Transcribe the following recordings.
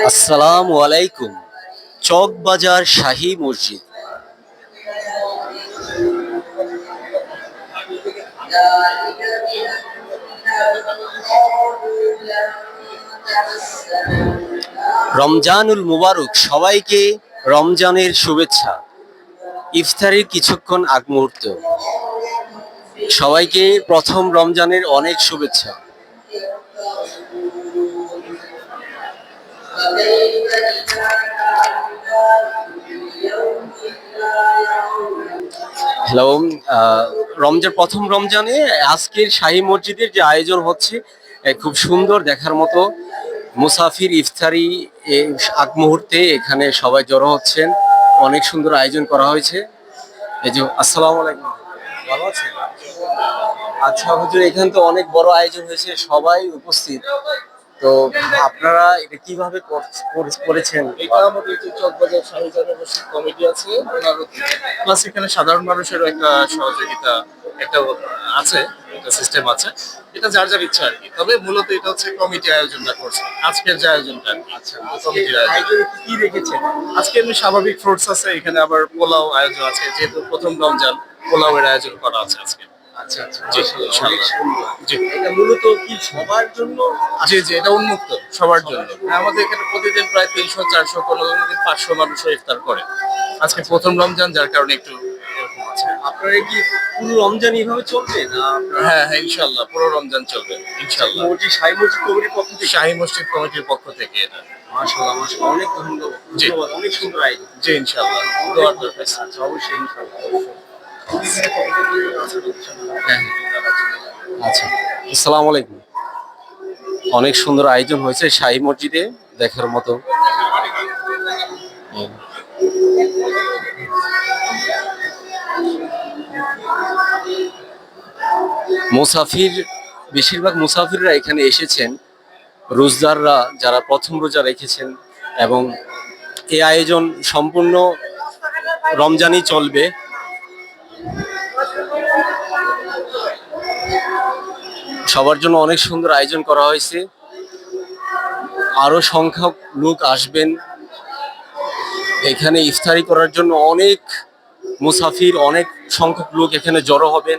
আসসালামু আলাইকুম। চকবাজার শাহী মসজিদ। রমজানুল মুবারক সবাইকে রমজানের শুভেচ্ছা। ইফতারের কিছুক্ষণ আগ মুহূর্ত। সবাইকে প্রথম রমজানের অনেক শুভেচ্ছা। হ্যালো রমজান প্রথম রমজানে আজকের শাহী মসজিদের যে আয়োজন হচ্ছে খুব সুন্দর দেখার মতো মুসাফির ইফতারি আগ মুহূর্তে এখানে সবাই জড়ো হচ্ছেন। অনেক সুন্দর আয়োজন করা হয়েছে। এই যে, আসসালামু আলাইকুম। ভালো আছেন? আচ্ছা হুজুর, এখানে তো অনেক বড় আয়োজন হয়েছে, সবাই উপস্থিত। তো আপনারা এটা কীভাবে কর- কর- করেছেন? এটা আমাদের যে চকবাজার শাহজাহান মসজিদ কমিটি আছে ওনার প্লাস এখানে সাধারণ মানুষেরও একটা সহযোগিতা একটা আছে একটা সিস্টেম আছে। এটা যার যার ইচ্ছা আর কি। তবে মূলত এটা হচ্ছে কমিটি আয়োজনটা করছে আজকের যে আয়োজনটা আচ্ছা কমিটির আয়োজন। কি রেখেছেন আজকে এমনি স্বাভাবিক ফ্রুটস আছে এখানে আবার পোলাও আয়োজন আছে যেহেতু প্রথম রমজান পোলাওয়ের আয়োজন করা আছে আজকে। আচ্ছা আচ্ছা। জি, মাশাআল্লাহ, অনেক ইনশাআল্লাহ। সুন্দর। জি। এটা মূলত কি সবার জন্য? জি জি এটা উন্মুক্ত সবার জন্য। আমাদের এখানে প্রতিদিন প্রায় তিনশো চারশো কোনো কোনো দিন পাঁচশো মানুষও ইফতার করে। আজকে প্রথম রমজান যার কারণে একটু আপনারা কি পুরো রমজান এইভাবে চলবে না হ্যাঁ হ্যাঁ ইনশাল্লাহ পুরো রমজান চলবে ইনশাল্লাহ মসজিদ সাই মসজিদ কমিটির পক্ষ থেকে? শাহী মসজিদ কমিটির পক্ষ থেকে এটা। মাশাআল্লাহ মাশাআল্লাহ অনেক ধন্যবাদ। অনেক সুন্দর আয়োজন জি ইনশাল্লাহ আচ্ছা অবশ্যই ইনশাআল্লাহ। হ্যাঁ আচ্ছা আসসালামু আলাইকুম। অনেক সুন্দর আয়োজন হয়েছে শাহী মসজিদে, দেখার মতো। মুসাফির, বেশিরভাগ মুসাফিররা এখানে এসেছেন। রোজদাররা যারা প্রথম রোজা রেখেছেন এবং এ আয়োজন সম্পূর্ণ রমজানই চলবে। সবার জন্য অনেক সুন্দর আয়োজন করা হয়েছে। আরও সংখ্যক লোক আসবেন। এখানে ইফতারি করার জন্য অনেক মুসাফির, অনেক সংখ্যক লোক এখানে জড়ো হবেন।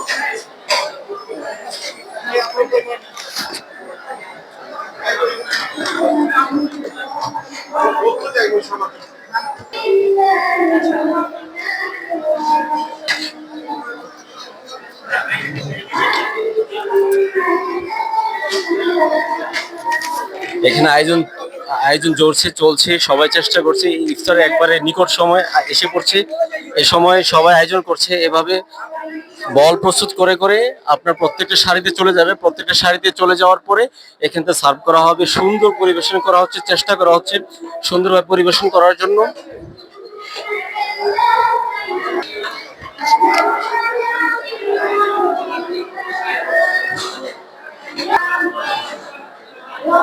এখানে আয়োজন আয়োজন জোরছে চলছে, সবাই চেষ্টা করছে। ইফতারের একবারে নিকট সময় এসে পড়ছে। এ সময় সবাই আয়োজন করছে এভাবে। বল প্রস্তুত করে করে আপনার প্রত্যেকটা শাড়িতে চলে যাবে। প্রত্যেকটা শাড়িতে চলে যাওয়ার পরে এখান সার্ভ করা হবে। সুন্দর পরিবেশন করা হচ্ছে, চেষ্টা করা হচ্ছে সুন্দরভাবে পরিবেশন করার জন্য।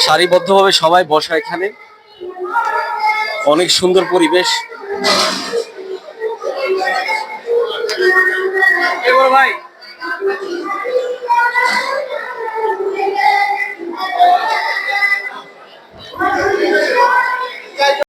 সারিবদ্ধভাবে সবাই বসা এখানে। অনেক সুন্দর পরিবেশ। ভাই।